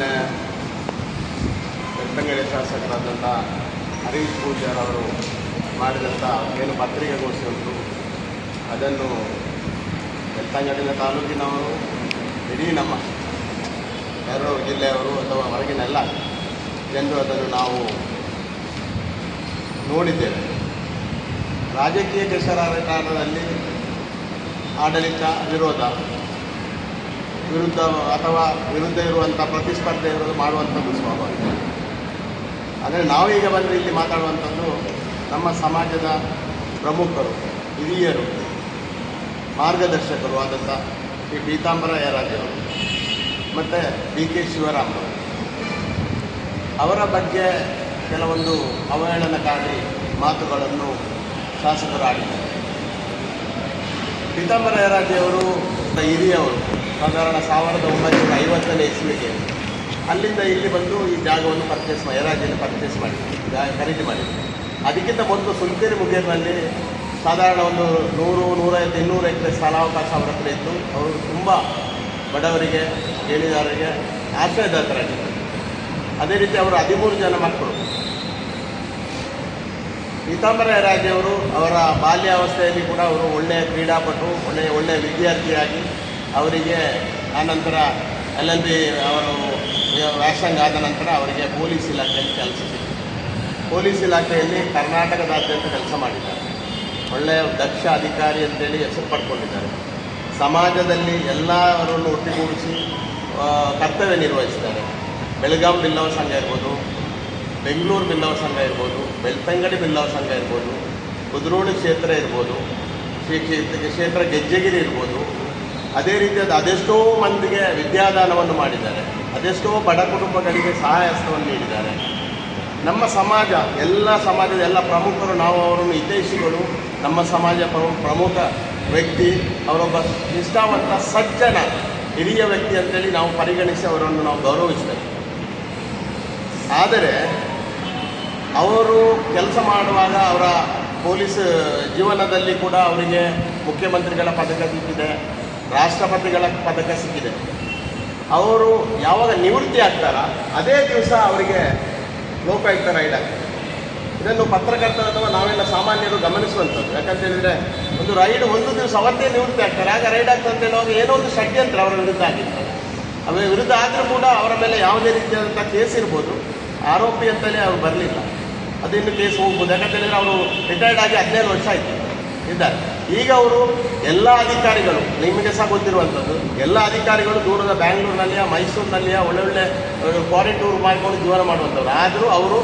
ಮೊನ್ನೆ ಬೆಟ್ಟಂಗಡಿ ಶಾಸಕರಾದಂಥ ಹರೀಶ್ ಪೂಜಾರ್ ಅವರು ಮಾಡಿದಂಥ ಏನು ಪತ್ರಿಕೆ ಉಂಟು ಅದನ್ನು ಬೆಳ್ತಂಗಡಿನ ತಾಲೂಕಿನವರು, ಇಡೀ ನಮ್ಮ ಎರಡು ಜಿಲ್ಲೆಯವರು ಅಥವಾ ಹೊರಗಿನಲ್ಲ ಜನರು ಅದನ್ನು ನಾವು ನೋಡಿದ್ದೇವೆ. ರಾಜಕೀಯ ಕೆಸರಾಟದಲ್ಲಿ ಆಡಳಿತ ವಿರೋಧ ವಿರುದ್ಧ ಅಥವಾ ವಿರುದ್ಧ ಇರುವಂಥ ಪ್ರತಿಸ್ಪರ್ಧೆ ಇರೋದು ಮಾಡುವಂಥದ್ದು ಸ್ವಾಭಾವಿಕ ಆದರೆ ನಾವೀಗ ಬಂದು ಇಲ್ಲಿ ಮಾತಾಡುವಂಥದ್ದು ನಮ್ಮ ಸಮಾಜದ ಪ್ರಮುಖರು, ಹಿರಿಯರು, ಮಾರ್ಗದರ್ಶಕರು ಆದಂಥ ಶ್ರೀ ಪೀತಾಂಬರ ಯರಾಜರು ಮತ್ತು ಡಿ ಕೆ ಶಿವರಾಮರು ಅವರ ಬಗ್ಗೆ ಕೆಲವೊಂದು ಅವಹೇಳನಕಾರಿ ಮಾತುಗಳನ್ನು ಶಾಸಕರು ಆಡಿದ್ದಾರೆ. ಪೀತಾಂಬರ ಯರಾಜಿಯವರು ಹಿರಿಯವರು, ಸಾಧಾರಣ ಸಾವಿರದ ಒಂಬೈನೂರ ಐವತ್ತನೇ ಇಸ್ವಿಗೆ. ಅಲ್ಲಿಂದ ಇಲ್ಲಿ ಬಂದು ಈ ಜಾಗವನ್ನು ಪರ್ಚೇಸ್ ಮಾಡಿ ಯರಾಜಿಯಲ್ಲಿ ಪರ್ಚೇಸ್ ಮಾಡಿ ಜಾಗ ಖರೀದಿ ಮಾಡಿದ್ರು. ಅದಕ್ಕಿಂತ ಮೊದಲು ಸುಲ್ತೇರಿ ಮುಗೇರಿನಲ್ಲಿ ಸಾಧಾರಣ ಒಂದು ನೂರು ನೂರೈವತ್ತು ಇನ್ನೂರು ಎಕರೆ ಸ್ಥಳಾವಕಾಶ ಅವರ ಹತ್ರ ಇತ್ತು. ಅವರು ತುಂಬ ಬಡವರಿಗೆ ಗೇಣಿದಾರರಿಗೆ ಆಶ್ರಯದಾತರಾಗಿದ್ದರು. ಅದೇ ರೀತಿ ಅವರು ಹದಿಮೂರು ಜನ ಮಕ್ಕಳು. ಪೀತಾಂಬರ ರಾಜವರು ಅವರ ಬಾಲ್ಯಾವಸ್ಥೆಯಲ್ಲಿ ಕೂಡ ಅವರು ಒಳ್ಳೆಯ ಕ್ರೀಡಾಪಟು ಒಳ್ಳೆಯ ಒಳ್ಳೆಯ ವಿದ್ಯಾರ್ಥಿಯಾಗಿ ಅವರಿಗೆ ಆನಂತರ ಎಲ್ ಎಲ್ ಬಿ ಅವರು ವ್ಯಾಸಂಗ ಆದ ನಂತರ ಅವರಿಗೆ ಪೊಲೀಸ್ ಇಲಾಖೆಯಲ್ಲಿ ಕೆಲಸ ಸಿಕ್ಕಿತು. ಪೊಲೀಸ್ ಇಲಾಖೆಯಲ್ಲಿ ಕರ್ನಾಟಕದಾದ್ಯಂತ ಕೆಲಸ ಮಾಡಿದ್ದಾರೆ. ಒಳ್ಳೆಯ ದಕ್ಷ ಅಧಿಕಾರಿ ಅಂತೇಳಿ ಹೆಸರು ಪಡ್ಕೊಂಡಿದ್ದಾರೆ. ಸಮಾಜದಲ್ಲಿ ಎಲ್ಲರನ್ನು ಒಟ್ಟುಗೂಡಿಸಿ ಕರ್ತವ್ಯ ನಿರ್ವಹಿಸಿದ್ದಾರೆ ಬೆಳಗಾಂ ಬಿಲ್ಲವ ಸಂಘ ಇರ್ಬೋದು ಬೆಂಗಳೂರು ಬಿಲ್ಲವ ಸಂಘ ಇರ್ಬೋದು, ಬೆಳ್ತಂಗಡಿ ಬಿಲ್ಲವ ಸಂಘ ಇರ್ಬೋದು, ಕುದ್ರೋಳಿ ಕ್ಷೇತ್ರ ಇರ್ಬೋದು ಕ್ಷೇತ್ರ ಗೆಜ್ಜೆಗಿರಿ ಇರ್ಬೋದು, ಅದೇ ರೀತಿಯಾದ ಅದೆಷ್ಟೋ ಮಂದಿಗೆ ವಿದ್ಯಾದಾನವನ್ನು ಮಾಡಿದ್ದಾರೆ, ಅದೆಷ್ಟೋ ಬಡ ಕುಟುಂಬಗಳಿಗೆ ಸಹಾಯ ಹಸ್ತವನ್ನು ನೀಡಿದ್ದಾರೆ. ನಮ್ಮ ಸಮಾಜ, ಎಲ್ಲ ಸಮಾಜದ ಎಲ್ಲ ಪ್ರಮುಖರು ನಾವು ಅವರನ್ನು ಹಿತೈಷಿಗಳು, ನಮ್ಮ ಸಮಾಜ ಪ್ರಮು- ಪ್ರಮುಖ ವ್ಯಕ್ತಿ, ಅವರೊಬ್ಬ ನಿಷ್ಠಾವಂತ ಸಜ್ಜನ ಹಿರಿಯ ವ್ಯಕ್ತಿ ಅಂತೇಳಿ ನಾವು ಪರಿಗಣಿಸಿ ಅವರನ್ನು ನಾವು ಗೌರವಿಸ್ತೇವೆ ಆದರೆ ಅವರು ಕೆಲಸ ಮಾಡುವಾಗ ಅವರ ಪೊಲೀಸ್ ಜೀವನದಲ್ಲಿ ಕೂಡ ಅವರಿಗೆ ಮುಖ್ಯಮಂತ್ರಿಗಳ ಪದಕ ಸಿಕ್ಕಿದೆ, ರಾಷ್ಟ್ರಪತಿಗಳ ಪದಕ ಸಿಕ್ಕಿದೆ. ಅವರು ಯಾವಾಗ ನಿವೃತ್ತಿ ಆಗ್ತಾರ, ಅದೇ ದಿವಸ ಅವರಿಗೆ ಲೋಕಾಯುಕ್ತ ರೈಡ್ ಆಗ್ತದೆ. ಇದನ್ನು ಪತ್ರಕರ್ತರು ಅಥವಾ ನಾವೆಲ್ಲ ಸಾಮಾನ್ಯರು ಗಮನಿಸುವಂಥದ್ದು. ಯಾಕಂತ ಹೇಳಿದ್ರೆ, ಒಂದು ರೈಡ್ ಒಂದು ದಿವಸ ಅವತ್ತೇ ನಿವೃತ್ತಿ ಆಗ್ತಾರೆ. ಆಗ ರೈಡ್ ಅಂತ ಹೇಳುವಾಗ ಏನೋ ಒಂದು ಷಡ್ಯಂತ್ರ ಅವರ ವಿರುದ್ಧ ಆಗಿರ್ತದೆ. ಅವರ ವಿರುದ್ಧ ಆದರೂ ಕೂಡ ಅವರ ಮೇಲೆ ಯಾವುದೇ ರೀತಿಯಾದಂಥ ಕೇಸ್ ಇರ್ಬೋದು. ಆರೋಪಿ ಅಂತಲೇ ಅವ್ರು ಬರಲಿಲ್ಲ. ಅದು ಇನ್ನು ಕೇಸ್ ಹೋಗ್ಬೋದು? ಯಾಕಂತ ಹೇಳಿದ್ರೆ ಅವರು ರಿಟೈರ್ಡ್ ಆಗಿ ಹದಿನೇಳು ವರ್ಷ ಆಯಿತು. ಇದ್ದಾರೆ ಈಗ ಅವರು ಎಲ್ಲ ಅಧಿಕಾರಿಗಳು ನಿಮಗೆ ಸಹ ಗೊತ್ತಿರುವಂಥದ್ದು ಎಲ್ಲ ಅಧಿಕಾರಿಗಳು ದೂರದ ಬ್ಯಾಂಗ್ಳೂರಿನಲ್ಲಿಯ ಮೈಸೂರಿನಲ್ಲಿಯ ಒಳ್ಳೊಳ್ಳೆ ಫಾರಿನ್ ಟೂರ್ ಮಾಡಿಕೊಂಡು ಜೀವನ ಮಾಡುವಂಥವ್ರು ಆದರೂ ಅವರು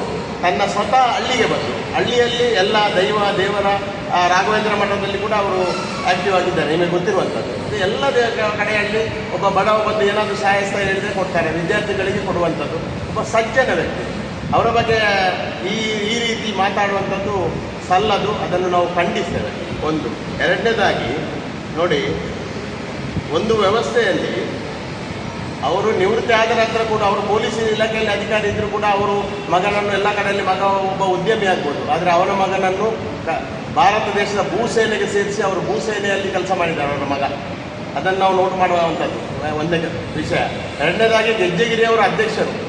ತನ್ನ ಸ್ವತಃ ಹಳ್ಳಿಗೆ ಬಂದರು. ಹಳ್ಳಿಯಲ್ಲಿ ಎಲ್ಲ ದೈವ, ದೇವರ ರಾಘವೇಂದ್ರ ಮಠದಲ್ಲಿ ಕೂಡ ಅವರು ಆಕ್ಟಿವ್ ಆಗಿದ್ದಾರೆ. ನಿಮಗೆ ಗೊತ್ತಿರುವಂಥದ್ದು ಎಲ್ಲ ಕಡೆಯಲ್ಲಿ ಒಬ್ಬ ಬಡವ ಬಂದು ಏನಾದರೂ ಸಹಾಯಸ್ತ ಹೇಳಿದರೆ ಕೊಡ್ತಾರೆ. ವಿದ್ಯಾರ್ಥಿಗಳಿಗೆ ಕೊಡುವಂಥದ್ದು ಒಬ್ಬ ಸಜ್ಜನ ವ್ಯಕ್ತಿ. ಅವರ ಬಗ್ಗೆ ಈ ಈ ರೀತಿ ಮಾತಾಡುವಂಥದ್ದು ಸಲ್ಲದು, ಅದನ್ನು ನಾವು ಖಂಡಿಸ್ತೇವೆ. ಒಂದು. ಎರಡನೇದಾಗಿ, ನೋಡಿ, ಒಂದು ವ್ಯವಸ್ಥೆಯಲ್ಲಿ ಅವರು ನಿವೃತ್ತಿ ಆದ ನಂತರ ಕೂಡ ಅವರು ಪೊಲೀಸ್ ಇಲಾಖೆಯಲ್ಲಿ ಅಧಿಕಾರಿ ಇದ್ದರೂ ಕೂಡ ಅವರು ಮಗನನ್ನು ಎಲ್ಲ ಕಡೆಯಲ್ಲಿ ಮಗ ಒಬ್ಬ ಉದ್ಯಮಿ ಆಗ್ಬೋದು. ಆದರೆ ಅವರ ಮಗನನ್ನು ಭಾರತ ದೇಶದ ಭೂಸೇನೆಗೆ ಸೇರಿಸಿ ಅವರು ಭೂಸೇನೆಯಲ್ಲಿ ಕೆಲಸ ಮಾಡಿದ್ದಾರೆ ಅವರ ಮಗ. ಅದನ್ನು ನಾವು ನೋಟ್ ಮಾಡುವಂಥದ್ದು, ಒಂದೇ ವಿಷಯ. ಎರಡನೇದಾಗಿ ಗೆಜ್ಜೆಗಿರಿ ಅವರ ಅಧ್ಯಕ್ಷರು.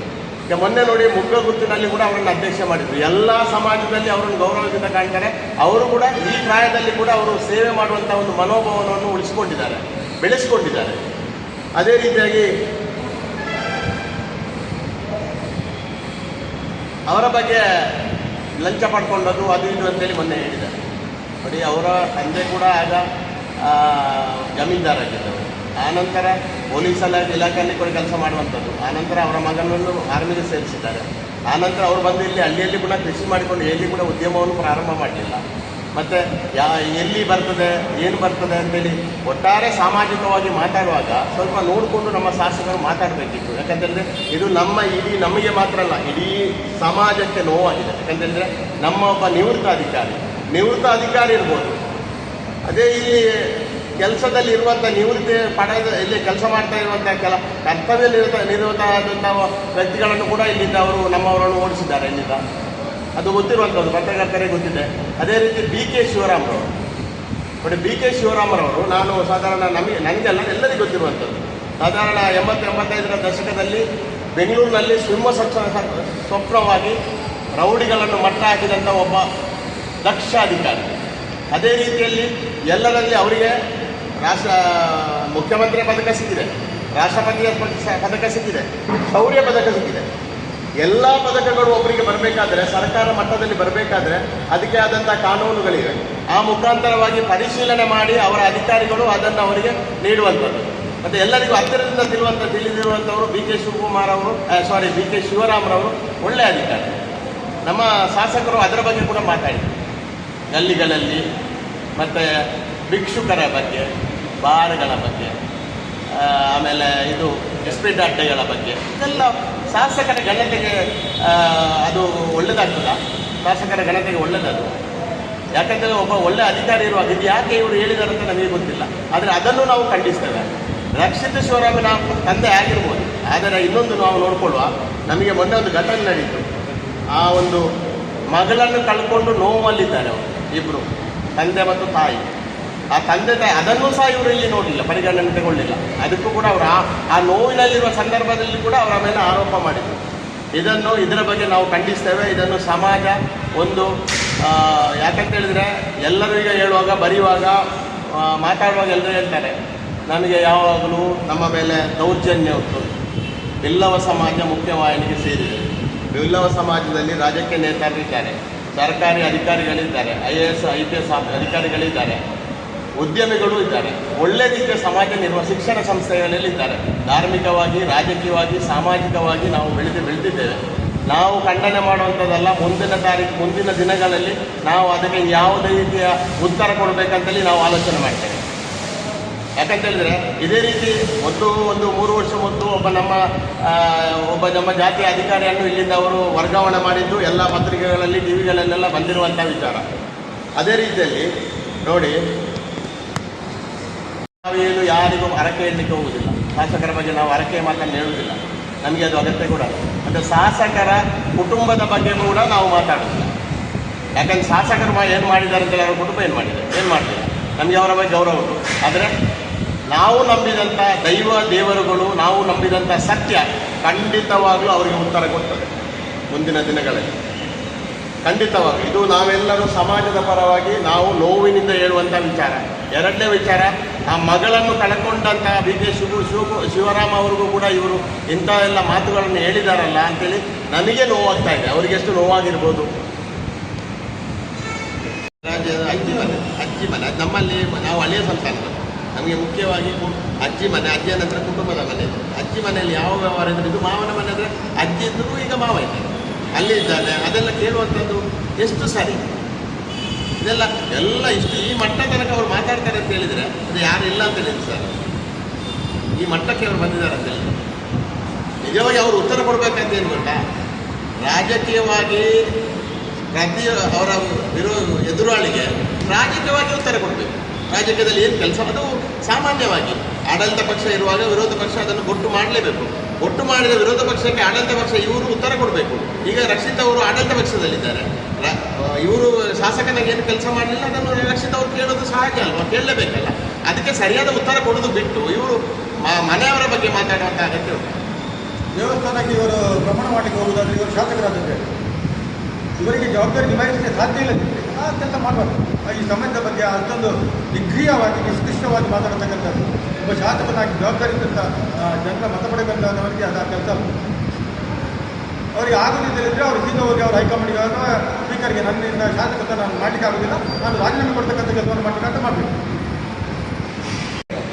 ಮೊನ್ನೆ ನೋಡಿ ಮುಗ್ಗಗುತ್ತಿನಲ್ಲಿ ಕೂಡ ಅವರನ್ನು ಅಧ್ಯಕ್ಷ ಮಾಡಿದ್ರು. ಎಲ್ಲ ಸಮಾಜದಲ್ಲಿ ಅವರನ್ನು ಗೌರವದಿಂದ ಕಾಣ್ತಾರೆ. ಅವರು ಕೂಡ ಈ ಪ್ರಾಯದಲ್ಲಿ ಕೂಡ ಅವರು ಸೇವೆ ಮಾಡುವಂಥ ಒಂದು ಮನೋಭಾವವನ್ನು ಉಳಿಸಿಕೊಂಡಿದ್ದಾರೆ ಬೆಳೆಸಿಕೊಂಡಿದ್ದಾರೆ. ಅದೇ ರೀತಿಯಾಗಿ ಅವರ ಬಗ್ಗೆ ಲಂಚ ಪಡ್ಕೊಂಡದ್ದು ಅದು ಇದು ಅಂತೇಳಿ ಮೊನ್ನೆ ಹೇಳಿದ್ದಾರೆ. ನೋಡಿ ಅವರ ತಂದೆ ಕೂಡ ಆಗ ಆ, ಜಮೀನ್ದಾರಾಗಿದ್ದರು. ಆನಂತರ ಪೊಲೀಸ್ ಇಲಾಖೆಯಲ್ಲಿ ಕೂಡ ಕೆಲಸ ಮಾಡುವಂಥದ್ದು. ಆನಂತರ ಅವರ ಮಗನನ್ನು ಆರ್ಮಿಗೆ ಸೇರಿಸಿದ್ದಾರೆ. ಆನಂತರ ಅವರು ಬಂದು ಇಲ್ಲಿ ಹಳ್ಳಿಯಲ್ಲಿ ಕೂಡ ಕೃಷಿ ಮಾಡಿಕೊಂಡು ಎಲ್ಲಿ ಕೂಡ ಉದ್ಯಮವನ್ನು ಪ್ರಾರಂಭ ಮಾಡಲಿಲ್ಲ. ಮತ್ತು ಯಾ ಎಲ್ಲಿ ಬರ್ತದೆ, ಏನು ಬರ್ತದೆ ಅಂತೇಳಿ ಒಟ್ಟಾರೆ ಸಾಮಾಜಿಕವಾಗಿ ಮಾತಾಡುವಾಗ ಸ್ವಲ್ಪ ನೋಡಿಕೊಂಡು ನಮ್ಮ ಶಾಸಕರು ಮಾತಾಡಬೇಕಿತ್ತು. ಯಾಕಂತಂದರೆ ಇದು ನಮ್ಮ ಇಡೀ ನಮಗೆ ಮಾತ್ರ ಅಲ್ಲ, ಇಡೀ ಸಮಾಜಕ್ಕೆ ನೋವಾಗಿದೆ. ಯಾಕಂತಂದರೆ ನಮ್ಮ ಒಬ್ಬ ನಿವೃತ್ತ ಅಧಿಕಾರಿ ನಿವೃತ್ತ ಅಧಿಕಾರಿ ಇರ್ಬೋದು. ಅದೇ ಇಲ್ಲಿ ಕೆಲಸದಲ್ಲಿ ಇರುವಂಥ ನಿವೃತ್ತಿ ಪಡೆದ ಇಲ್ಲಿ ಕೆಲಸ ಮಾಡ್ತಾ ಇರುವಂಥ ಕೆಲ ಕರ್ತವ್ಯದಲ್ಲಿ ನಿರತ ವ್ಯಕ್ತಿಗಳನ್ನು ಕೂಡ ಇಲ್ಲಿಂದ ಅವರು ನಮ್ಮವರನ್ನು ಓಡಿಸಿದ್ದಾರೆ ಇಲ್ಲಿಂದ. ಅದು ಗೊತ್ತಿರುವಂಥದ್ದು ಪತ್ರಕರ್ತರಿಗೆ ಗೊತ್ತಿದೆ. ಅದೇ ರೀತಿ ಬಿ ಕೆ ಶಿವರಾಮರವರು. ನೋಡಿ ಬಿ ಕೆ ಶಿವರಾಮರವರು, ನಾನು ಸಾಧಾರಣ ನಮಗೆ ನನಗೆಲ್ಲ ಎಲ್ಲರಿಗೂ ಗೊತ್ತಿರುವಂಥದ್ದು ಸಾಧಾರಣ ಎಂಬತ್ತು ಎಂಬತ್ತೈದರ ದಶಕದಲ್ಲಿ ಬೆಂಗಳೂರಿನಲ್ಲಿ ಸಿಂಹ ಸ್ವಚ್ಛ ಸ್ವಪ್ನವಾಗಿ ರೌಡಿಗಳನ್ನು ಮಟ್ಟ ಹಾಕಿದಂಥ ಒಬ್ಬ ದಕ್ಷ ಅಧಿಕಾರಿ ಅದೇ ರೀತಿಯಲ್ಲಿ ಎಲ್ಲರಲ್ಲಿ ಅವರಿಗೆ ರಾಷ್ಟ್ರ ಮುಖ್ಯಮಂತ್ರಿ ಪದಕ ಸಿಕ್ಕಿದೆ. ರಾಷ್ಟ್ರಪತಿಯ ಪದ- ಪದಕ ಸಿಕ್ಕಿದೆ. ಶೌರ್ಯ ಪದಕ ಸಿಕ್ಕಿದೆ. ಎಲ್ಲ ಪದಕಗಳು ಒಬ್ಬರಿಗೆ ಬರಬೇಕಾದ್ರೆ, ಸರ್ಕಾರ ಮಟ್ಟದಲ್ಲಿ ಬರಬೇಕಾದ್ರೆ ಅದಕ್ಕೆ ಆದಂಥ ಕಾನೂನುಗಳಿವೆ. ಆ ಮುಖಾಂತರವಾಗಿ ಪರಿಶೀಲನೆ ಮಾಡಿ ಅವರ ಅಧಿಕಾರಿಗಳು ಅದನ್ನು ಅವರಿಗೆ ನೀಡುವಂಥದ್ದು. ಮತ್ತು ಎಲ್ಲರಿಗೂ ಹತ್ತಿರದಿಂದ ತಿಳುವಂಥ ತಿಳಿದಿರುವಂಥವರು ಬಿ ಕೆ ಶಿವಕುಮಾರ್ ಅವರು ಸಾರಿ ಬಿ ಕೆ ಶಿವರಾಮ್ರವರು ಒಳ್ಳೆಯ ಅಧಿಕಾರಿ. ನಮ್ಮ ಶಾಸಕರು ಅದರ ಬಗ್ಗೆ ಕೂಡ ಮಾತಾಡಿದ್ದಾರೆ ಗಲ್ಲಿಗಳಲ್ಲಿ, ಮತ್ತು ಭಿಕ್ಷುಕರ ಬಗ್ಗೆ, ಬಾರ್ಗಳ ಬಗ್ಗೆ ಆಮೇಲೆ ಇದು ಎಸ್ಪೀಡ್ ಅಡ್ಡೆಗಳ ಬಗ್ಗೆ, ಇದೆಲ್ಲ ಶಾಸಕರ ಘನತೆಗೆ ಅದು ಒಳ್ಳೆಯದಾಗ್ತದ ಶಾಸಕರ ಘನತೆಗೆ ಒಳ್ಳೆಯದದು ಯಾಕಂದರೆ ಒಬ್ಬ ಒಳ್ಳೆ ಅಧಿಕಾರಿ ಇರುವಾಗ ಇದು ಯಾಕೆ ಇವರು ಹೇಳಿದ್ದಾರೆ ಅಂತ ನಮಗೆ ಗೊತ್ತಿಲ್ಲ. ಆದರೆ ಅದನ್ನು ನಾವು ಖಂಡಿಸ್ತೇವೆ. ರಕ್ಷಿತ ಶಿವರಾಮ ನಾವು ತಂದೆ ಆಗಿರ್ಬೋದು. ಆದರೆ ಇನ್ನೊಂದು ನಾವು ನೋಡಿಕೊಳ್ಳುವ, ನಮಗೆ ಮೊನ್ನೆ ಒಂದು ಘಟನೆ ನಡೀತು. ಆ ಒಂದು ಮಗಳನ್ನು ಕಳ್ಕೊಂಡು ನೋವಲ್ಲಿದ್ದಾರೆ ಅವರು ಇಬ್ಬರು ತಂದೆ ಮತ್ತು ತಾಯಿ. ಆ ತಂದೆ ತಾಯಿ ಅದನ್ನು ಸಹ ಇವರು ಇಲ್ಲಿ ನೋಡಲಿಲ್ಲ, ಪರಿಗಣನೆ ತಗೊಳ್ಳಿಲ್ಲ. ಅದಕ್ಕೂ ಕೂಡ ಅವರು ಆ ನೋವಿನಲ್ಲಿರುವ ಸಂದರ್ಭದಲ್ಲಿ ಕೂಡ ಅವರ ಮೇಲೆ ಆರೋಪ ಮಾಡಿದರು. ಇದನ್ನು, ಇದರ ಬಗ್ಗೆ ನಾವು ಖಂಡಿಸ್ತೇವೆ. ಇದನ್ನು ಸಮಾಜ ಒಂದು ಯಾಕಂತ ಹೇಳಿದರೆ, ಎಲ್ಲರೂ ಈಗ ಹೇಳುವಾಗ, ಬರೆಯುವಾಗ ಮಾತಾಡುವಾಗ ಎಲ್ಲರೂ ಹೇಳ್ತಾರೆ, ನನಗೆ ಯಾವಾಗಲೂ ನಮ್ಮ ಮೇಲೆ ದೌರ್ಜನ್ಯ ಉಂಟು. ಬಿಲ್ಲವ ಸಮಾಜ ಮುಖ್ಯವಾಹಿನಿಗೆ ಸೇರಿದೆ. ಬಿಲ್ಲವ ಸಮಾಜದಲ್ಲಿ ರಾಜಕೀಯ ನೇತಾರರಿದ್ದಾರೆ. ಸರ್ಕಾರಿ ಅಧಿಕಾರಿಗಳಿದ್ದಾರೆ. I A S, I P S ಅಧಿಕಾರಿಗಳಿದ್ದಾರೆ. ಉದ್ಯಮಿಗಳು ಇದ್ದಾರೆ. ಒಳ್ಳೆ ರೀತಿಯ ಸಮಾಜ ನಿರ್ವ, ಶಿಕ್ಷಣ ಸಂಸ್ಥೆಗಳಲ್ಲಿ ಇದ್ದಾರೆ. ಧಾರ್ಮಿಕವಾಗಿ, ರಾಜಕೀಯವಾಗಿ, ಸಾಮಾಜಿಕವಾಗಿ ನಾವು ಬೆಳೆದು, ಬೆಳೆದಿದ್ದೇವೆ. ನಾವು ಖಂಡನೆ ಮಾಡುವಂಥದ್ದಲ್ಲ, ಮುಂದಿನ ತಾರೀಕು ಮುಂದಿನ ದಿನಗಳಲ್ಲಿ ನಾವು ಅದಕ್ಕೆ ಯಾವುದೇ ರೀತಿಯ ಉತ್ತರ ಕೊಡಬೇಕಂತೇಳಿ ನಾವು ಆಲೋಚನೆ ಮಾಡ್ತೇವೆ. ಯಾಕಂತೇಳಿದ್ರೆ ಇದೇ ರೀತಿ ಒಂದು ಒಂದು ಮೂರು ವರ್ಷ ಮೊದಲು ಒಬ್ಬ ನಮ್ಮ ಒಬ್ಬ ನಮ್ಮ ಜಾತಿಯ ಅಧಿಕಾರಿಯನ್ನು ಇಲ್ಲಿಂದ ಅವರು ವರ್ಗಾವಣೆ ಮಾಡಿದ್ದು ಎಲ್ಲ ಪತ್ರಿಕೆಗಳಲ್ಲಿ ಟಿ ವಿಗಳಲ್ಲೆಲ್ಲ ಬಂದಿರುವಂಥ ವಿಚಾರ. ಅದೇ ರೀತಿಯಲ್ಲಿ ನೋಡಿ ನಾವೇನು ಯಾರಿಗೂ ಹರಕೆ ಹೇಳಲಿಕ್ಕೆ ಹೋಗುವುದಿಲ್ಲ. ಶಾಸಕರ ಬಗ್ಗೆ ನಾವು ಹರಕೆ ಮಾತನ್ನು ಹೇಳುವುದಿಲ್ಲ. ನಮಗೆ ಅದು ಅಗತ್ಯ ಕೂಡ ಅಂದರೆ ಶಾಸಕರ ಕುಟುಂಬದ ಬಗ್ಗೆ ಕೂಡ ನಾವು ಮಾತಾಡೋದಿಲ್ಲ ಯಾಕಂದ್ರೆ ಶಾಸಕರು ಏನು ಮಾಡಿದ್ದಾರೆ ಅಂತೇಳಿ ಅವರ ಕುಟುಂಬ ಏನು ಮಾಡಿದೆ? ಏನು ಮಾಡ್ತಿಲ್ಲ ನಮಗೆ ಅವರ ಬಗ್ಗೆ ಗೌರವ ಉಂಟು. ಆದರೆ ನಾವು ನಂಬಿದಂಥ ದೈವ, ದೇವರುಗಳು, ನಾವು ನಂಬಿದಂಥ ಸತ್ಯ ಖಂಡಿತವಾಗಲೂ ಅವರಿಗೆ ಉತ್ತರ ಕೊಡ್ತದೆ ಮುಂದಿನ ದಿನಗಳಲ್ಲಿ. ಖಂಡಿತವಾಗಿ ಇದು ನಾವೆಲ್ಲರೂ ಸಮಾಜದ ಪರವಾಗಿ ನಾವು ನೋವಿನಿಂದ ಹೇಳುವಂಥ ವಿಚಾರ. ಎರಡನೇ ವಿಚಾರ ಆ ಮಗಳನ್ನು ಕಳ್ಕೊಂಡಂತಹ ಬಿ ಕೆ ಶಿವ ಶಿವ ಶಿವರಾಮ ಅವ್ರಿಗೂ ಕೂಡ ಇವರು ಇಂಥ ಎಲ್ಲ ಮಾತುಗಳನ್ನು ಹೇಳಿದಾರಲ್ಲ ಅಂತೇಳಿ ನನಗೆ ನೋವಾಗ್ತಾ ಇದೆ. ಅವರಿಗೆ ಎಷ್ಟು ನೋವಾಗಿರ್ಬೋದು? ಅಜ್ಜಿ ಮನೆ ಅಜ್ಜಿ ಮನೆ ನಮ್ಮಲ್ಲಿ ನಾವು ಹಳೆಯ ಸಂತಾನ ನಮಗೆ ಮುಖ್ಯವಾಗಿ ಅಜ್ಜಿ ಮನೆ, ಅಜ್ಜಿಯ ನಂತರ ಕುಟುಂಬದ ಮನೆ. ಅಜ್ಜಿ ಮನೆಯಲ್ಲಿ ಯಾವ ವ್ಯವಹಾರ ಇದ್ರೆ ಇದು ಮಾವನ ಮನೆ ಅಂದರೆ ಅಜ್ಜಿ ಇದ್ದರೂ ಈಗ ಮಾವ ಇದ್ದಾರೆ. ಅಲ್ಲಿ ಇದ್ದಾನೆ ಅದೆಲ್ಲ ಕೇಳುವಂಥದ್ದು ಎಷ್ಟು ಸರಿ? ಇದೆಲ್ಲ ಎಲ್ಲ ಇಷ್ಟು ಈ ಮಟ್ಟ ತನಕ ಅವ್ರು ಮಾತಾಡ್ತಾರೆ ಅಂತ ಹೇಳಿದರೆ ಅದು ಯಾರು ಇಲ್ಲ ಅಂತ ಹೇಳಿದ್ರು ಸರ್. ಈ ಮಟ್ಟಕ್ಕೆ ಅವ್ರು ಬಂದಿದ್ದಾರೆ ಅಂತ ಹೇಳಿ ನಿಜವಾಗಿ ಅವರು ಉತ್ತರ ಕೊಡಬೇಕಂತ ಏನು ಗೊತ್ತಾ? ರಾಜಕೀಯವಾಗಿ ಪ್ರತಿ ಅವರ ವಿರೋ ಎದುರಾಳಿಗೆ ರಾಜಕೀಯವಾಗಿ ಉತ್ತರ ಕೊಡಬೇಕು. ರಾಜಕೀಯದಲ್ಲಿ ಏನು ಕೆಲಸ ಅದು ಸಾಮಾನ್ಯವಾಗಿ. ಆಡಳಿತ ಪಕ್ಷ ಇರುವಾಗ ವಿರೋಧ ಪಕ್ಷ ಅದನ್ನು ಒಟ್ಟು ಮಾಡಲೇಬೇಕು. ಒಟ್ಟು ಮಾಡಿದ ವಿರೋಧ ಪಕ್ಷಕ್ಕೆ ಆಡಳಿತ ಪಕ್ಷ ಇವರು ಉತ್ತರ ಕೊಡಬೇಕು. ಈಗ ರಕ್ಷಿತ್ ಅವರು ಆಡಳಿತ ಪಕ್ಷದಲ್ಲಿದ್ದಾರೆ. ಇವರು ಶಾಸಕನಾಗಿ ಏನು ಕೆಲಸ ಮಾಡಲಿಲ್ಲ ಅದನ್ನು ನಿರ್ಲಕ್ಷಿತ ಅವರು ಕೇಳೋದು ಸಹಜ ಅಲ್ವಾ? ಕೇಳಲೇಬೇಕಲ್ಲ. ಅದಕ್ಕೆ ಸರಿಯಾದ ಉತ್ತರ ಕೊಡೋದು ಬಿಟ್ಟು ಇವರು ಮನೆಯವರ ಬಗ್ಗೆ ಮಾತಾಡುವಂಥ ಅಗತ್ಯ ದೇವಸ್ಥಾನಕ್ಕೆ ಇವರು ಭ್ರಮಣ ಮಾಡಲಿಕ್ಕೆ ಹೋಗುವುದಾದ್ರೆ ಇವರು ಶಾಸಕರಾದಂತೆ. ಇವರಿಗೆ ಜವಾಬ್ದಾರಿ ನಿಭಾಯಿಸಲಿಕ್ಕೆ ಸಾಧ್ಯ ಇಲ್ಲ ಕೆಲಸ ಮಾಡಬಾರ್ದು. ಈ ಸಂಬಂಧದ ಬಗ್ಗೆ ಅಷ್ಟೊಂದು ನಿಗ್ರಿಯವಾಗಿ ನಿಷ್ಕೃಷ್ಟವಾಗಿ ಮಾತಾಡತಕ್ಕಂಥದ್ದು. ಒಬ್ಬ ಶಾಸಕನಾಗಿ ಜವಾಬ್ದಾರಿ ಇದ್ದಂಥ ಆ, ಜನರ ಮತ ಪಡೆಯಬೇಕಾದವರಿಗೆ ಅದು ಆ ಕೆಲಸ. ಅವರಿಗೆ ಆಗುದಿದ್ದರೆ ಅವರು ಸೀದಾ ಹೋಗಿ ಅವ್ರ ಹೈಕಮಾಂಡ್ಗೆ ಸ್ಪೀಕರ್ಗೆ ನನ್ನಿಂದ ಶಾಸಕತ್ವ ನಾನು ಮಾಡಲಿಕ್ಕೆ ಆಗುದಿಲ್ಲ, ನಾನು ರಾಜೀನಾಮೆ ಕೊಡ್ತಕ್ಕಂಥ ಕೆಲಸವನ್ನು ಮಾಡಬೇಕಂತ ಮಾಡಬೇಕು.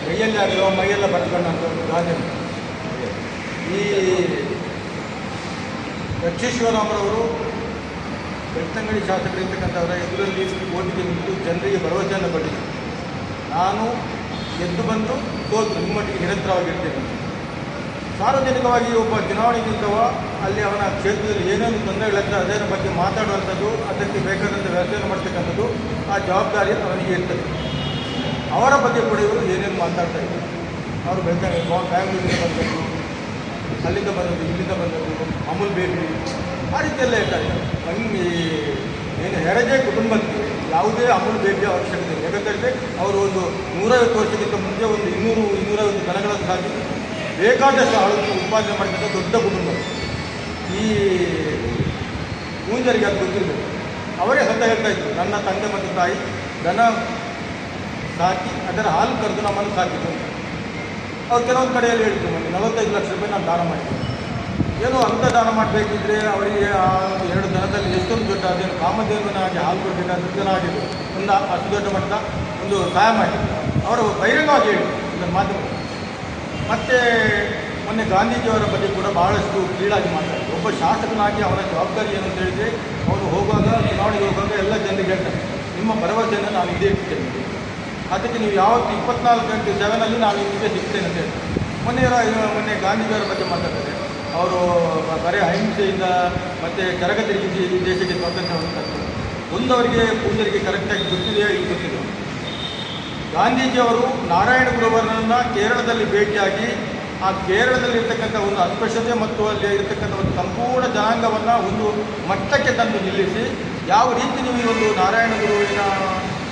ಕೈಯಲ್ಲಿ ಆಗಿರೋ ಮೈಯೆಲ್ಲ ಬರ್ಕೊಂಡಂಥ ರಾಜೀನಾಮೆ. ಈ ಯಕ್ಷೇಶ್ವರರಾಮರವರು ಬೆಳ್ತಂಗಡಿ ಶಾಸಕರಿರ್ತಕ್ಕಂಥವರ ಎದುರಲ್ಲಿ ಓಟಿಗೆ ನಿಂತು ಜನರಿಗೆ ಭರವಸೆಯನ್ನು ಪಡೆದರು ನಾನು ಎದ್ದು ಬಂದು ಸೋತು ನಿಮ್ಮೊಟ್ಟಿಗೆ ನಿರಂತರವಾಗಿರ್ತೇನೆ ಸಾರ್ವಜನಿಕವಾಗಿ ಒಬ್ಬ ಚುನಾವಣೆ ನಿಂತವ, ಅಲ್ಲಿ ಅವನ ಕ್ಷೇತ್ರದಲ್ಲಿ ಏನೇನು ತೊಂದರೆಗಳಿರ್ತದೆ ಅದರ ಬಗ್ಗೆ ಮಾತಾಡುವಂಥದ್ದು, ಅದಕ್ಕೆ ಬೇಕಾದಂಥ ವ್ಯವಸ್ಥೆಯನ್ನು ಮಾಡ್ತಕ್ಕಂಥದ್ದು, ಆ ಜವಾಬ್ದಾರಿ ಅವನಿಗೆ ಇರ್ತದೆ. ಅವರ ಬಗ್ಗೆ ಕೂಡ ಇವರು ಏನೇನು ಮಾತಾಡ್ತಾ ಇದ್ದಾರೆ. ಅವರು ಬೆಳ್ತಂಗಡಿ ಬ್ಯಾಂಗ್ಳೂರಿಂದ ಬಂದದ್ದು, ಅಲ್ಲಿಂದ ಬಂದದ್ದು, ಇಲ್ಲಿಂದ ಬಂದದ್ದು, ಅಮೂಲ್ ಬೇಬಿ, ಆ ರೀತಿಯೆಲ್ಲ ಇರ್ತಾರೆ ಹಂಗೆ ಏನು ಹೆರಜೆ ಕುಟುಂಬಕ್ಕೆ, ಯಾವುದೇ ಅಮೂಲ್ ಬೇಬಿಯ ಅವಶ್ಯಕತೆ ಇಲ್ಲ. ಯಾಕಂತ ಹೇಳಿದ್ರೆ ಅವರು ಒಂದು ನೂರೈವತ್ತು ವರ್ಷಕ್ಕಿಂತ ಮುಂಚೆ ಒಂದು ಇನ್ನೂರು, ಇನ್ನೂರೈವತ್ತು ದನಗಳನ್ನು ಸಾಕಿ ಬೇಕಾದಷ್ಟು ಆಳು ಉತ್ಪಾದನೆ ಮಾಡಿದಂಥ ದೊಡ್ಡ ಕುಟುಂಬ ಈ ಮೂಂಜರಿಗೆ ಅದು ಗೊತ್ತಿರಬೇಕು. ಅವರೇ ಸ್ವತಃ ಹೇಳ್ತಾ ಇದ್ರು, ನನ್ನ ತಂದೆ ಮತ್ತು ತಾಯಿ ದನ ಸಾಕಿ, ಅದರ ಹಾಲು ಕರೆದು ನಮ್ಮನ್ನು ಸಾಕಿದ್ರು ಅವ್ರು ಕೆಲವೊಂದು ಕಡೆಯಲ್ಲಿ ಹೇಳಿದ್ರು ಮೊನ್ನೆ ನಲವತ್ತೈದು ಲಕ್ಷ ರೂಪಾಯಿ ನಾನು ದಾನ ಮಾಡಿದ್ದೆ. ಏನೋ ಅಂತ ದಾನ ಮಾಡಬೇಕಿದ್ರೆ ಅವರಿಗೆ ಆ ಎರಡು ದನದಲ್ಲಿ ಎಷ್ಟೊಂದು ದೊಡ್ಡ ಅದೇನು ಕಾಮಧೇವನಾಗಿ ಹಾಲು ಕೊಡಬೇಕಾದ ಜನ ಆಗಿದ್ದು ಒಂದು ಅಷ್ಟು ದೊಡ್ಡ ಮಟ್ಟದ ಒಂದು ಸಹಾಯ ಮಾಡಿದ್ರು. ಅವರು ಬಹಿರಂಗವಾಗಿ ಹೇಳಿ ಇದನ್ನು ಮಾಧ್ಯಮ ಮತ್ತು ಮೊನ್ನೆ ಗಾಂಧೀಜಿಯವರ ಬಗ್ಗೆ ಕೂಡ ಬಹಳಷ್ಟು ಕೀಳಾಗಿ ಮಾತಾಡಿದ್ರು. ಒಬ್ಬ ಶಾಸಕನಾಗಿ ಅವರ ಜವಾಬ್ದಾರಿ ಏನು ಅಂತ ಹೇಳಿದರೆ ಅವರು ಹೋಗುವಾಗ, ಚುನಾವಣೆಗೆ ಹೋಗುವಾಗ ಎಲ್ಲ ಜನರಿಗೆ ಹೇಳ್ತಾರೆ ನಿಮ್ಮ ಭರವಸೆಯನ್ನು ನಾನು ಇದೇ ಇಡ್ತೇನೆ ಅದಕ್ಕೆ ನೀವು ಯಾವತ್ತು ಇಪ್ಪತ್ನಾಲ್ಕು ಗಂಟೆ ಸೆವೆನಲ್ಲಿ ನಾನು ನಿಮಗೆ ಸಿಗ್ತೇನೆ ಅಂತ ಹೇಳಿ ಮೊನ್ನೆ ಮೊನ್ನೆ ಗಾಂಧೀಜಿಯವರ ಬಗ್ಗೆ ಮಾತಾಡ್ತಾರೆ ಅವರು ಬರೀ ಅಹಿಂಸೆಯಿಂದ ಮತ್ತು ಕರಗತಿ ತಿರುಗಿಸಿ ಈ ದೇಶಕ್ಕೆ ಸ್ವಾತಂತ್ರ್ಯವನ್ನು ತರ್ತಾರೆ ಒಂದವರಿಗೆ ಪೂಜರಿಗೆ ಕರೆಕ್ಟಾಗಿ ಗೊತ್ತಿದೆಯೋ ಇಲ್ಲಿ ಗೊತ್ತಿದೆ ಗಾಂಧೀಜಿಯವರು ನಾರಾಯಣ ಗುರುವರನ್ನ ಕೇರಳದಲ್ಲಿ ಭೇಟಿಯಾಗಿ, ಆ ಕೇರಳದಲ್ಲಿ ಇರ್ತಕ್ಕಂಥ ಒಂದು ಅಸ್ಪೃಶ್ಯತೆ ಮತ್ತು ಅಲ್ಲಿ ಇರತಕ್ಕಂಥ ಒಂದು ಸಂಪೂರ್ಣ ಜನಾಂಗವನ್ನು ಒಂದು ಮಟ್ಟಕ್ಕೆ ತಂದು ನಿಲ್ಲಿಸಿ, ಯಾವ ರೀತಿ ನೀವು ಈ ಒಂದು ನಾರಾಯಣ ಗುರುವಿನ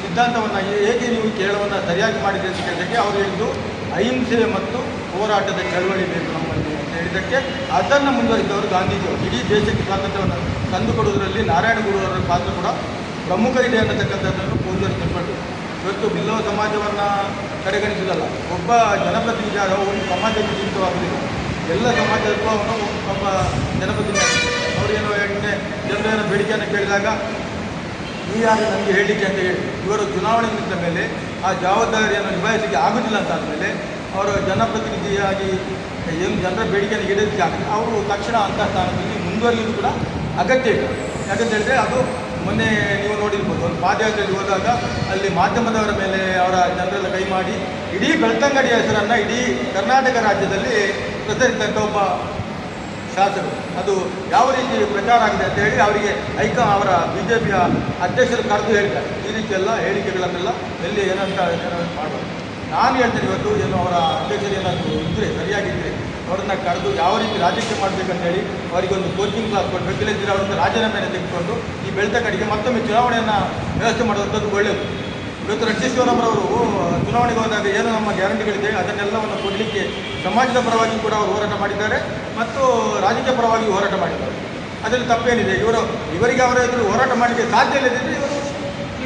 ಸಿದ್ಧಾಂತವನ್ನು ಹೇಗೆ ನೀವು ಕೇರಳವನ್ನು ಸರಿಯಾಗಿ ಮಾಡಿದೆ ಅಂತ ಕೇಳಿದ್ದಕ್ಕೆ ಅವರು ಹೇಳಿದ್ದು, ಅಹಿಂಸೆ ಮತ್ತು ಹೋರಾಟದ ಚಳವಳಿ ಬೇಕು ನಮ್ಮಲ್ಲಿ ಅಂತ ಹೇಳಿದ್ದಕ್ಕೆ, ಅದನ್ನು ಮುಂದುವರಿಸಿದವರು ಗಾಂಧೀಜಿಯವರು. ಇಡೀ ದೇಶಕ್ಕೆ ಸ್ವಾತಂತ್ರ್ಯವನ್ನು ತಂದುಕೊಡುವುದರಲ್ಲಿ ನಾರಾಯಣ ಗುರುವರ ಪಾತ್ರ ಕೂಡ ಪ್ರಮುಖ ಇದೆ ಅನ್ನತಕ್ಕಂಥದ್ದನ್ನು ಪೂಜಾರಿ ತಿಳ್ಕೊಂಡು ಇವತ್ತು ಬಿಲ್ಲವ ಸಮಾಜವನ್ನು ಕಡೆಗಣಿಸಿದಲ್ಲ, ಒಬ್ಬ ಜನಪ್ರತಿನಿಧಿ ಆದ ಒಂದು ಸಮಾಜಕ್ಕೆ ಸೀಮಿತವಾಗಲಿಲ್ಲ ಎಲ್ಲ ಸಮಾಜಕ್ಕೂ ಅವನು ಒಬ್ಬ ಜನಪ್ರತಿನಿಧಿ ಅವರೇನು ಎಣ್ಣೆ ಜನರೇನು ಬೇಡಿಕೆಯನ್ನು ಕೇಳಿದಾಗ ಈ ಯಾರು ನನಗೆ ಹೇಳಲಿಕ್ಕೆ ಅಂತ ಹೇಳಿ. ಇವರು ಚುನಾವಣೆ ನಿಂತ ಮೇಲೆ ಆ ಜವಾಬ್ದಾರಿಯನ್ನು ನಿಭಾಯಿಸಲಿಕ್ಕೆ ಆಗುವುದಿಲ್ಲ ಅಂತ ಆದಮೇಲೆ ಅವರು ಜನಪ್ರತಿನಿಧಿಯಾಗಿ ಏನು ಜನರ ಬೇಡಿಕೆಯನ್ನು ಈಡೇರಿಸಲಿಕ್ಕೆ ಆಗುತ್ತೆ ಅವರು ತಕ್ಷಣ ಅಂತ ಸ್ಥಾನದಲ್ಲಿ ಮುಂದುವರಿಯುವುದು ಕೂಡ ಅಗತ್ಯ ಇದೆ. ಯಾಕಂತ ಹೇಳಿದ್ರೆ ಅದು ಮೊನ್ನೆ ನೀವು ನೋಡಿರ್ಬೋದು, ಒಂದು ಪಾದಯಾತ್ರೆಯಲ್ಲಿ ಹೋದಾಗ ಅಲ್ಲಿ ಮಾಧ್ಯಮದವರ ಮೇಲೆ ಅವರ ಜನರೆಲ್ಲ ಕೈ ಮಾಡಿ, ಇಡೀ ಬೆಳ್ತಂಗಡಿಯ ಹೆಸರನ್ನು ಇಡೀ ಕರ್ನಾಟಕ ರಾಜ್ಯದಲ್ಲಿ ಪ್ರಸರಿಸಿದಂಥ ಒಬ್ಬ ಶಾಸಕರು. ಅದು ಯಾವ ರೀತಿ ಪ್ರಚಾರ ಆಗಿದೆ ಅಂತ ಹೇಳಿ ಅವರಿಗೆ ಐಕ ಅವರ ಬಿ ಜೆ ಪಿಯ ಅಧ್ಯಕ್ಷರು ಕರೆದು ಹೇಳಿದ್ದಾರೆ. ಈ ರೀತಿ ಎಲ್ಲ ಹೇಳಿಕೆಗಳನ್ನೆಲ್ಲ ಎಲ್ಲಿ ಏನಂತ ಏನೋ ಮಾಡಬಾರ್ದು. ನಾನು ಹೇಳ್ತೇನೆ ಇವತ್ತು, ಏನು ಅವರ ಅಧ್ಯಕ್ಷರು ಏನಾದರೂ ಇದ್ದರೆ ಸರಿಯಾಗಿದ್ದರೆ ಅವರನ್ನ ಕರೆದು ಯಾವ ರೀತಿ ರಾಜಕೀಯ ಮಾಡಬೇಕಂತ ಹೇಳಿ ಅವರಿಗೆ ಒಂದು ಕೋಚಿಂಗ್ ಕ್ಲಾಸ್ ಕೊಡಬೇಕು ಇಲ್ಲದಿದ್ದರೆ ಅವರಿಂದ ರಾಜೀನಾಮೆಯನ್ನು ತೆಗೆದುಕೊಂಡು ಈ ಬೆಳ್ತಂಗಡಿಗೆ ಮತ್ತೊಮ್ಮೆ ಚುನಾವಣೆಯನ್ನು ವ್ಯವಸ್ಥೆ ಮಾಡುವಂಥದ್ದು ಒಳ್ಳೆಯದು ಇವತ್ತು ರಕ್ಷೇಶ್ವರಪ್ಪರವರು ಚುನಾವಣೆಗೆ ಹೋದಾಗ ಏನು ನಮ್ಮ ಗ್ಯಾರಂಟಿಗಳಿದೆ ಅದನ್ನೆಲ್ಲವನ್ನು ಕೊಡಲಿಕ್ಕೆ ಸಮಾಜದ ಪರವಾಗಿ ಕೂಡ ಅವರು ಹೋರಾಟ ಮಾಡಿದ್ದಾರೆ ಮತ್ತು ರಾಜಕೀಯ ಪರವಾಗಿ ಹೋರಾಟ ಮಾಡಿದ್ದಾರೆ. ಅದರಲ್ಲಿ ತಪ್ಪೇನಿದೆ, ಇವರು, ಇವರಿಗೆ ಅವರ ಎದುರು ಹೋರಾಟ ಮಾಡಲಿಕ್ಕೆ ಸಾಧ್ಯ ಇಲ್ಲದಿದ್ದರೆ ಇವರು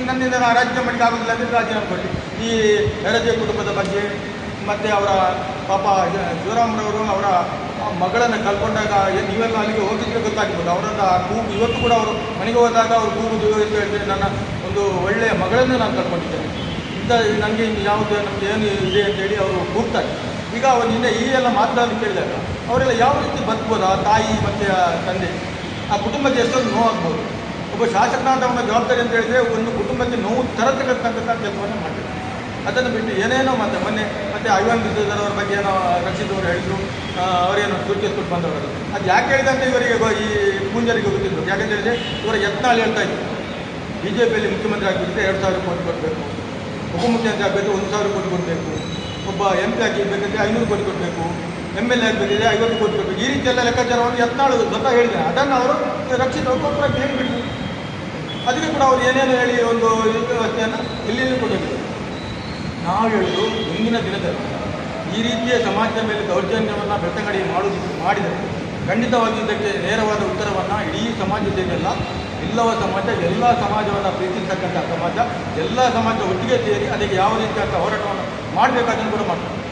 ನನ್ನಿಂದ ರಾಜಕೀಯ ಮಾಡಲಿಕ್ಕೆ ಆಗೋದಿಲ್ಲ ಅಂದರೆ ರಾಜೀನಾಮೆ ಕೊಡಿ ಈ ಎರಜೆ ಕುಟುಂಬದ ಬಗ್ಗೆ ಮತ್ತು ಅವರ ಪಾಪ ಶಿವರಾಮರವರು ಅವರ ಮಗಳನ್ನು ಕಳ್ಕೊಂಡಾಗ ಏನ್ ನೀವೆಲ್ಲ ಅಲ್ಲಿಗೆ ಹೋಗಿದ್ರೆ ಗೊತ್ತಾಗಿರ್ಬೋದು ಅವರನ್ನ ಕೂಗು, ಇವತ್ತು ಕೂಡ ಅವರು ಮನೆಗೆ ಹೋದಾಗ ಅವರು ಕೂಗುದು ಅಂತ ಹೇಳಿದ್ರೆ ನನ್ನ ಒಂದು ಒಳ್ಳೆಯ ಮಗಳನ್ನು ನಾನು ಕಳ್ಕೊಂಡಿದ್ದೇನೆ. ಇಂಥ ನನಗೆ ಇನ್ನು ಯಾವುದು ನಮಗೆ ಏನು ಇದೆ ಅಂತೇಳಿ ಅವರು ಕೂಗ್ತಾರೆ. ಈಗ ಅವರು ನಿನ್ನೆ ಈ ಎಲ್ಲ ಮಾತನಾಡಲು ಕೇಳಿದಾಗ ಅವರೆಲ್ಲ ಯಾವ ರೀತಿ ಬದುಕ್ಬೋದು ಆ ತಾಯಿ ಮತ್ತು ತಂದೆ, ಆ ಕುಟುಂಬಕ್ಕೆ ಎಷ್ಟೊಂದು ನೋವಾಗ್ಬೋದು. ಒಬ್ಬ ಶಾಸಕನಾದವನ ಜವಾಬ್ದಾರಿ ಅಂತ ಹೇಳಿದರೆ ಒಂದು ಕುಟುಂಬಕ್ಕೆ ನೋವು ತರತಕ್ಕಂಥ ಕೆಲಸವನ್ನು ಮಾಡಿದ್ದಾರೆ ಅದನ್ನು ಬಿಟ್ಟು ಏನೇನೋ ಮತ್ತೆ ಮೊನ್ನೆ ಮತ್ತೆ ಐವನ್ ಅವರ ಬಗ್ಗೆ ಏನೋ ರಕ್ಷಿತ್ ಅವರು ಹೇಳಿದ್ರು ಸುರ್ಕೆ ಕೊಟ್ಟು ಬಂದವರು ಅದು. ಯಾಕೆ ಹೇಳಿದಂತ ಇವರಿಗೆ ಈ ಪೂಂಜರಿಗೆ ಗೊತ್ತಿದ್ರು ಯಾಕಂತ ಹೇಳಿದ್ರೆ ಇವರ ಯತ್ನಾಳ್ ಹೇಳ್ತಾ ಇದ್ರು. ಬಿ ಜೆ ಪಿಯಲ್ಲಿ ಮುಖ್ಯಮಂತ್ರಿ ಆಗಿಬಿಟ್ಟರೆ ಎರಡು ಸಾವಿರ ಕೋಟಿ ಕೊಡಬೇಕು. ಉಪಮುಖ್ಯಮಂತ್ರಿ ಆಗಬೇಕು, ಒಂದು ಸಾವಿರ ಕೋಟಿ ಕೊಡಬೇಕು. ಒಬ್ಬ ಎಂ ಪಿ ಆಗಿರ್ಬೇಕಂದ್ರೆ ಐನೂರು ಕೋಟಿ ಕೊಡಬೇಕು. ಎಂ ಎಲ್ ಎ ಆಗಬೇಕಿದ್ರೆ ಐವತ್ತು ಕೋಟಿ ಕೊಡಬೇಕು. ಈ ರೀತಿಯೆಲ್ಲ ಲೆಕ್ಕಾಚಾರವನ್ನು ಯತ್ನಾಳು ಸ್ವತಃ ಹೇಳಿದೆ ಅದನ್ನು ಅವರು ರಕ್ಷಿತ ಅವರು ಹೇಳಿಬಿಟ್ಟು ಅದಕ್ಕೆ ಕೂಡ ಅವರು ಏನೇನು ಹೇಳಿ ಒಂದು ವ್ಯವಸ್ಥೆಯನ್ನು ಇಲ್ಲಿ ಕೊಡಬೇಕು ನಾವು ಹೇಳುವುದು ಮುಂದಿನ ದಿನದಲ್ಲಿ ಈ ರೀತಿಯ ಸಮಾಜದ ಮೇಲೆ ದೌರ್ಜನ್ಯವನ್ನು ಬೆಳತಂಗಡಿ ಮಾಡುವುದು ಮಾಡಿದರೆ ಖಂಡಿತವಾಗಿ ಇದಕ್ಕೆ ನೇರವಾದ ಉತ್ತರವನ್ನು ಇಡೀ ಸಮಾಜದಲ್ಲ ಇಲ್ಲವ ಸಮಾಜ, ಎಲ್ಲ ಸಮಾಜವನ್ನು ಪ್ರೀತಿಸ್ತಕ್ಕಂಥ ಸಮಾಜ, ಎಲ್ಲ ಸಮಾಜ ಒಟ್ಟಿಗೆ ಸೇರಿ ಅದಕ್ಕೆ ಯಾವ ರೀತಿಯಾದ ಹೋರಾಟವನ್ನು ಮಾಡಬೇಕಾದನ್ನು ಕೂಡ ಮಾಡ್ತಾರೆ.